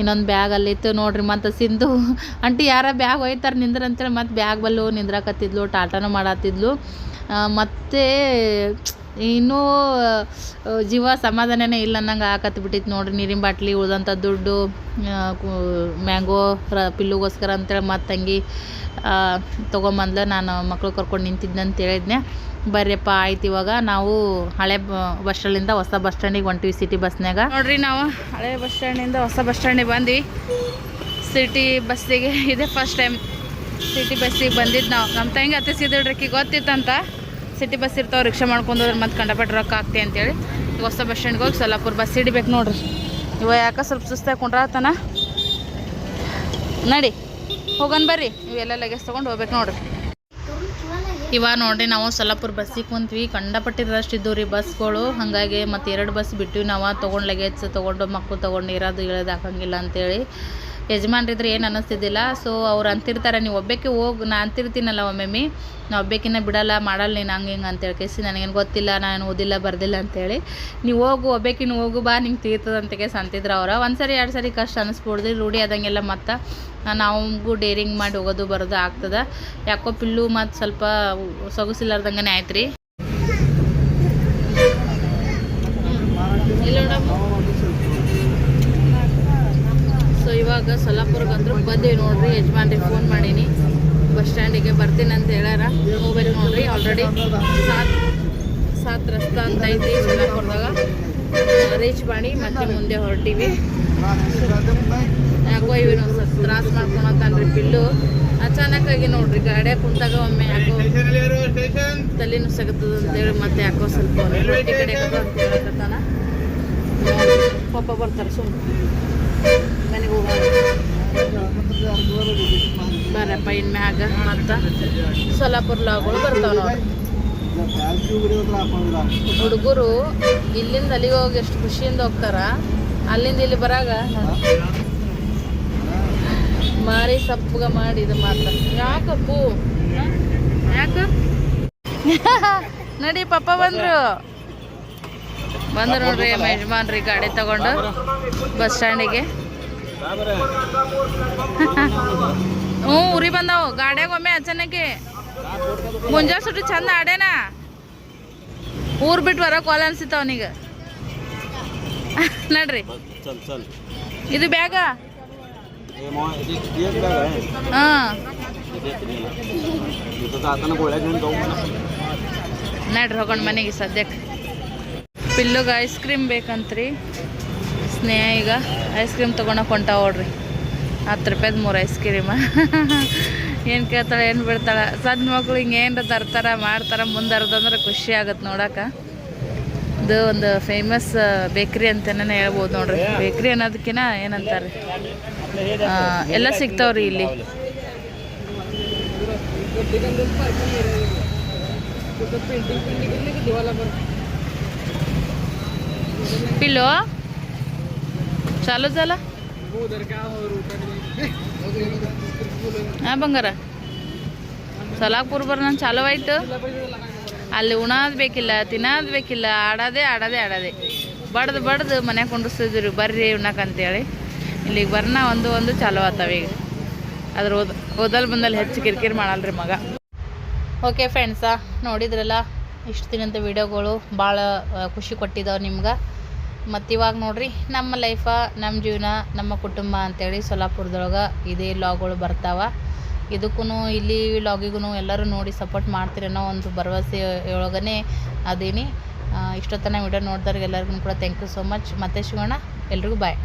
ಇನ್ನೊಂದು ಬ್ಯಾಗ್ ಅಲ್ಲಿತ್ತು ನೋಡ್ರಿ, ಮತ್ತು ಸಿಂಧು ಅಂಟಿ ಯಾರ ಬ್ಯಾಗ್ ಒಯ್ತಾರೆ ನಿಂದ್ರ ಅಂತೇಳಿ ಮತ್ತು ಬ್ಯಾಗ್ ಬಲ್ಲು ನಿಂದ್ರಾಕತ್ತಿದ್ಲು, ಟಾಟಾನು ಮಾಡತ್ತಿದ್ಲು ಮತ್ತು ಇನ್ನೂ ಜೀವ ಸಮಾಧಾನನೇ ಇಲ್ಲ ಅನ್ನಂಗೆ ಹಾಕತ್ ಬಿಟ್ಟಿತ್ತು ನೋಡ್ರಿ. ನೀರಿನ ಬಾಟ್ಲಿ ಉಳ್ದಂಥ ದುಡ್ಡು ಮ್ಯಾಂಗೋ, ರ, ಪಿಲ್ಲುಗೋಸ್ಕರ ಅಂತೇಳಿ ಮತ್ತು ತಂಗಿ ತೊಗೊಂಬಂದ್ಲ ನಾನು ಮಕ್ಕಳು ಕರ್ಕೊಂಡು ನಿಂತಿದ್ದೆ ಅಂತ ಹೇಳಿದ್ನೆ. ಬರ್ರಿಯಪ್ಪ, ಆಯ್ತು ಇವಾಗ ನಾವು ಹಳೆ ಬಸ್ ಸ್ಟ್ಯಾಂಡಿಂದ ಹೊಸ ಬಸ್ ಸ್ಟ್ಯಾಂಡಿಗೆ ಹೊಂಟಿವಿ ಸಿಟಿ ಬಸ್ನಾಗ ನೋಡ್ರಿ ನಾವು ಹಳೆ ಬಸ್ ಸ್ಟ್ಯಾಂಡಿಂದ ಹೊಸ ಬಸ್ ಸ್ಟ್ಯಾಂಡಿಗೆ ಬಂದ್ವಿ. ಸಿಟಿ ಬಸ್ಸಿಗೆ ಇದೇ ಫಸ್ಟ್ ಟೈಮ್ ಸಿಟಿ ಬಸ್ಸಿಗೆ ಬಂದಿದ್ದು ನಾವು. ನಮ್ಮ ತಂಗಿ ಅತ್ತೆ ಸಿದ್ರಿ ಗೊತ್ತಿತ್ತಂತ. ಸಿಟಿ ಬಸ್ ಇರ್ತಾವೆ, ರಿಕ್ಷಾ ಮಾಡ್ಕೊಂಡು ಹೋದ್ರೆ ಮತ್ತೆ ಕಂಡಪಟ್ಟು ರೊಕ್ಕ ಆಗ್ತಿ ಅಂತೇಳಿ ಈಗ ಹೊಸ ಬಸ್ ಸ್ಟ್ಯಾಂಡ್ಗೆ ಹೋಗಿ ಸೊಲ್ಲಾಪುರ ಬಸ್ ಹಿಡಿಬೇಕು ನೋಡ್ರಿ. ಇವಾಗ ಯಾಕೆ ಸ್ವಲ್ಪ ಸುಸ್ತಾಗಿ ಕುಂಡ್ರಾತನ? ನಡಿ. ಹೋಗೋಣ ಬರ್ರಿ ಇವೆಲ್ಲ ಲಗೇಜ್ ತೊಗೊಂಡು ಹೋಗ್ಬೇಕು ನೋಡ್ರಿ. ಇವಾಗ ನೋಡ್ರಿ ನಾವು ಸೊಲ್ಲಾಪುರ ಬಸ್ಸಿಗೆ ಕುಂತ್ವಿ ಕಂಡಪಟ್ಟಿ ರಶ್ ಇದ್ದವು ರೀ ಬಸ್ಗಳು ಹಾಗಾಗಿ ಮತ್ತು ಎರಡು ಬಸ್ ಬಿಟ್ಟಿವಿ ನಾವು, ತೊಗೊಂಡು ಲಗೇಜ್ ತೊಗೊಂಡು ಮಕ್ಕಳು ತೊಗೊಂಡು ಇರೋದು ಇಳೋದು ಹಾಕಂಗಿಲ್ಲ ಅಂತೇಳಿ. ಯಜಮಾನ್ರಿದ್ರೆ ಏನು ಅನ್ನಿಸ್ತಿದ್ದಿಲ್ಲ ಸೊ ಅವ್ರು ಅಂತಿರ್ತಾರೆ ನೀವು ಒಬ್ಬಕ್ಕೆ ಹೋಗಿ ನಾ ಅಂತಿರ್ತೀನಲ್ಲ ಒಮ್ಮೆಮ್ಮೆ. ನಾ ಒಬ್ಬಕ್ಕಿನ್ನ ಬಿಡಲ್ಲ ಮಾಡಲ್ಲ ನೀನು ಹಂಗೆ ಹಿಂಗೆ ಅಂತೇಳಿ ಕೇಸಿ ನನಗೇನು ಗೊತ್ತಿಲ್ಲ ನಾನು ಓದಿಲ್ಲ ಬರ್ದಿಲ್ಲ ಅಂತೇಳಿ ನೀವು ಹೋಗು ಒಬ್ಬಾಕಿನ ಹೋಗು ಬಾ ನಿಂಗೆ ತೀರ್ತದ ಅಂತ ಕೇಸ್ ಅಂತಿದ್ರು ಅವ್ರು. ಒಂದು ಸರಿ ಎರಡು ಸರಿ ಕಷ್ಟ ಅನಿಸ್ಬಿಡ್ದು. ರೂಢಿ ಆದಂಗೆಲ್ಲ ಮತ್ತು ನಾವು ಡೇರಿಂಗ್ ಮಾಡಿ ಹೋಗೋದು ಬರೋದು ಆಗ್ತದೆ. ಯಾಕೋ ಪಿಲ್ಲು ಮತ್ತು ಸ್ವಲ್ಪ ಸೊಗಸಿಲ್ಲಾರ್ದಂಗೆ ಆಯ್ತು ರೀ ಸೊ ಇವಾಗ ಸೊಲ್ಲಾಪುರ್ಗೆ ಅಂದ್ರೆ ಬಂದೀವಿ ನೋಡ್ರಿ, ಯಜಮಾನ್ರಿಗೆ ಫೋನ್ ಮಾಡೀನಿ. ಬಸ್ ಸ್ಟ್ಯಾಂಡಿಗೆ ಬರ್ತೀನಿ ಅಂತ ಹೇಳ್ಯಾರ. ಹೋಗ್ಬೇಕು ನೋಡ್ರಿ ಆಲ್ರೆಡಿ ಸಾತ್ ಸಾತ್ ರಸ್ತ ಅಂತ ಐತಿ ಸೊಲ್ಲಾಪುರದಾಗ. ರೀಚ್ ಮಾಡಿ ಮತ್ತೆ ಮುಂದೆ ಹೊರಟಿವಿ. ಯಾಕೋ ಇವನು ಸ್ವಲ್ಪ ತ್ರಾಸ ಮಾಡ್ಕೊಳತ್ತಾನ್ರಿ ಪಿಲ್ಲು ಅಚಾನಕ್ಕಾಗಿ ನೋಡ್ರಿ, ಗಾಡಿಯಾಗ ಕುಂತಾಗ ಒಮ್ಮೆ ಯಾಕೋ ತಲೆನೂ ಸಗತದ ಅಂತೇಳಿ ಮತ್ತೆ ಯಾಕೋ ಸ್ವಲ್ಪ ಕಡೆ ಪಾಪ ಬರ್ತಾರೆ ಸುಮ್ಮನೆ ಮನೆಗೆ ಇನ್ ಮ್ಯಾಗ ಮತ್ತು ಸೊಲ್ಲಾಪುರ ಲಾಗಳು ಬರ್ತಾವ ನೋಡಿ. ಹುಡುಗರು ಇಲ್ಲಿಂದ ಅಲ್ಲಿಗೆ ಹೋಗಿ ಎಷ್ಟು ಖುಷಿಯಿಂದ ಹೋಗ್ತಾರ. ಅಲ್ಲಿಂದ ಇಲ್ಲಿ ಬರಾಗ? ಮಾರಿ ಸಪ್ಪಗ ಮಾಡಿ ಇದು ಮಾತಾ ಯಾಕಪ್ಪು? ಯಾಕ? ನಡಿ ಪಪ್ಪ ಬಂದ್ರು. ಬಂದ್ರು ನೋಡ್ರಿ ಯಜಮಾನ್ರಿ ಗಾಡಿ ತಗೊಂಡು ಬಸ್ ಸ್ಟ್ಯಾಂಡಿಗೆ. ಹ್ಞೂ ಉರಿ ಬಂದವು. ಗಾಡ್ಯಾಗ ಒಮ್ಮೆ ಅಚಾನಕ್ಕೆ. ಮುಂಜಾನೆ ಸುಟ್ಟು ಚಂದ ಆಡೇನ ಊರ್ ಬಿಟ್ಟು ಬರೋ ಹೊಲ ಅನ್ಸಿತ್ತ ಅವನಿಗೆ. ನಡ್ರಿ. ಇದು ಬ್ಯಾಗ? ನಡ್ರಿ ಹೋಗೋಣ ಮನೆಗೆ ಸದ್ಯಕ್ಕೆ. ಪಿಲ್ಲುಗೆ ಐಸ್ ಕ್ರೀಮ್ ಬೇಕಂತ್ರಿ. ಸ್ನೇಹ ಈಗ ಐಸ್ ಕ್ರೀಮ್ ತೊಗೊಳಕ್ಕೆ ಹೊಂಟ ಹೋಡ್ರಿ ಹತ್ತು ರೂಪಾಯ್ದು ಮೂರು ಐಸ್ ಕ್ರೀಮ ಏನು ಕೇಳ್ತಾಳೆ, ಏನು ಬಿಡ್ತಾಳೆ? ಸಣ್ಣ ಮಕ್ಳು ಹಿಂಗೆ ಏನರ ತರ್ತಾರೆ, ಮಾಡ್ತಾರೆ ಮುಂದರ್ದಂದ್ರೆ ಖುಷಿ ಆಗುತ್ತೆ ನೋಡೋಕೆ. ಇದು ಒಂದು ಫೇಮಸ್ ಬೇಕ್ರಿ ಅಂತನೇ ಹೇಳ್ಬೋದು ನೋಡ್ರಿ. ಬೇಕ್ರಿ ಅನ್ನೋದಕ್ಕಿಂತ ಏನಂತಾರೆ ಎಲ್ಲ ಸಿಗ್ತಾವ್ರಿ ಇಲ್ಲಿ. ಪಿಲ್ಲೋ? चालू झाला ಹಾಂ ಬಂಗಾರ ಸಲಾಪುರ್ ಬರ್ ನಾನು ಚಾಲೂ ಆಯ್ತು ಅಲ್ಲಿ ಉಣೋದು ಬೇಕಿಲ್ಲ ತಿನ್ನೋದು ಬೇಕಿಲ್ಲ ಆಡೋದೇ ಆಡೋದೇ ಆಡೋದೇ ಬಡ್ದು ಬಡ್ದು ಮನ್ಯಾಗ ಕುಂಡಿಸ್ತಿದ್ರಿ ಬರ್ರಿ ಉಣ್ಣಕ್ಕಂತೇಳಿ ಇಲ್ಲಿಗೆ ಬರ್ನ ಒಂದು ಒಂದು ಚಾಲೂ ಆತಾವ ಈಗ ಅದ್ರ ಓದ್ ಓದಲ್ ಬಂದಲ್ಲಿ ಹೆಚ್ಚು ಕಿರಿಕಿರಿ ಮಾಡಲ್ರಿ ಮಗ ಓಕೆ ಫ್ರೆಂಡ್ಸ ನೋಡಿದ್ರಲ್ಲ ಇಷ್ಟು ದಿನದ ವಿಡಿಯೋಗಳು ಭಾಳ ಖುಷಿ ಕೊಟ್ಟಿದ್ದಾವೆ ನಿಮ್ಗೆ ಮತ್ತು ಇವಾಗ ನೋಡ್ರಿ, ನಮ್ಮ ಲೈಫ ನಮ್ಮ ಜೀವನ, ನಮ್ಮ ಕುಟುಂಬ ಅಂತೇಳಿ ಸೊಲ್ಲಾಪುರದೊಳಗೆ ಇದೇ ಲಾಗ್ಗಳು ಬರ್ತಾವ. ಇದಕ್ಕೂ ಇಲ್ಲಿ ಲಾಗಿಗೂ ಎಲ್ಲರೂ ನೋಡಿ ಸಪೋರ್ಟ್ ಮಾಡ್ತೀರಿ ಅನ್ನೋ ಒಂದು ಭರವಸೆ ಒಳಗನೆ ಅದೀನಿ. ಇಷ್ಟೊತ್ತನ ವಿಡಿಯೋ ನೋಡಿದವ್ರಿಗೆ ಎಲ್ಲರಿಗೂ ಕೂಡ ಥ್ಯಾಂಕ್ ಯು ಸೋ ಮಚ್ ಮತ್ತೆ ಸಿಗೋಣ. ಎಲ್ರಿಗೂ ಬಾಯ್